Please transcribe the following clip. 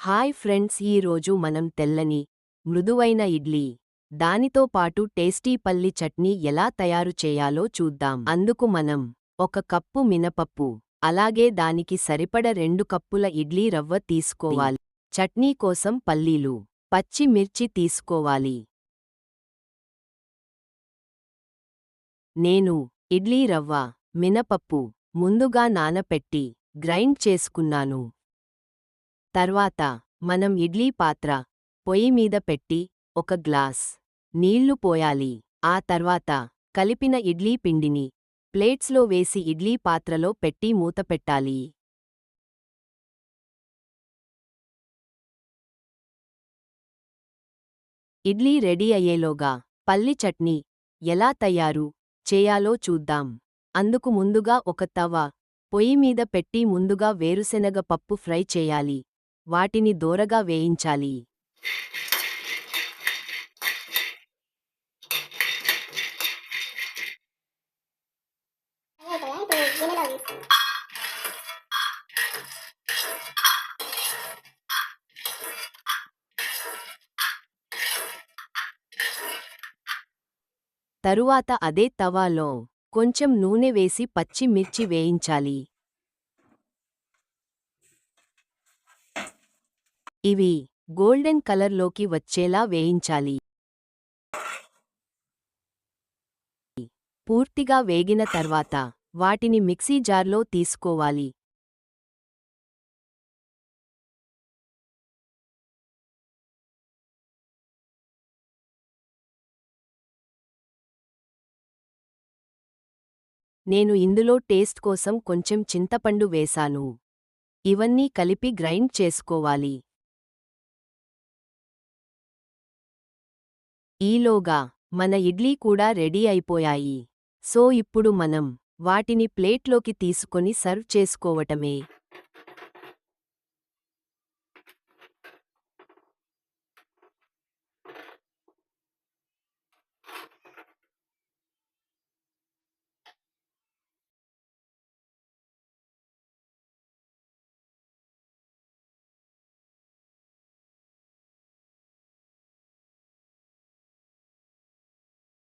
Hi friends ఈ రోజు మనం తెల్లని మృదువైన ఇడ్లీ. దానితో పాటు టేస్టీ పల్లి చట్నీ ఎలా తయారు చేయాలో చూద్దాం. అందుకు మనం ఒక కప్పు మినపప్పు అలాగే దానికి సరిపడ రెండు కప్పుల ఇడ్లీ రవ్వ తీసుకోవాలి. చట్నీ కోసం పల్లీలు పచ్చి మిర్చి తీసుకోవాలి. నేను ఇడ్లీ రవ్వ మినపప్పు ముందుగా నానపెట్టి గ్రైండ్ చేసుకున్నాను. తర్వాత మనం ఇడ్లీ పాత్ర పొయ్యి మీద పెట్టి ఒక గ్లాస్ నీళ్ళు పోయాలి. ఆ తర్వాత కలిపిన ఇడ్లీ పిండిని ప్లేట్స్లో వేసి ఇడ్లీ పాత్రలో పెట్టి మూతపెట్టాలి ఇడ్లీ రెడీ అయ్యేలోగా పల్లి చట్నీ ఎలా తయారు చేయాలో చూద్దాం. అందుకు ముందుగా ఒక తవ పొయ్యి మీద పెట్టి ముందుగా వేరుశెనగ పప్పు ఫ్రై చేయాలి. వాటిని దోరగా వేయించాలి. తరువాత అదే తవాలో కొంచెం నూనె వేసి పచ్చి మిర్చి వేయించాలి. ఇవి గోల్డెన్ కలర్లోకి వచ్చేలా వేయించాలి. పూర్తిగా వేగిన తర్వాత వాటిని మిక్సీ జార్లో తీసుకోవాలి. నేను ఇందులో టేస్ట్ కోసం కొంచెం చింతపండు వేశాను ఇవన్నీ కలిపి గ్రైండ్ చేసుకోవాలి. ఈలోగా మన ఇడ్లీ కూడా రెడీ అయిపోయాయి. సో ఇప్పుడు మనం వాటిని ప్లేట్లోకి తీసుకొని సర్వ్ చేసుకోవటమే.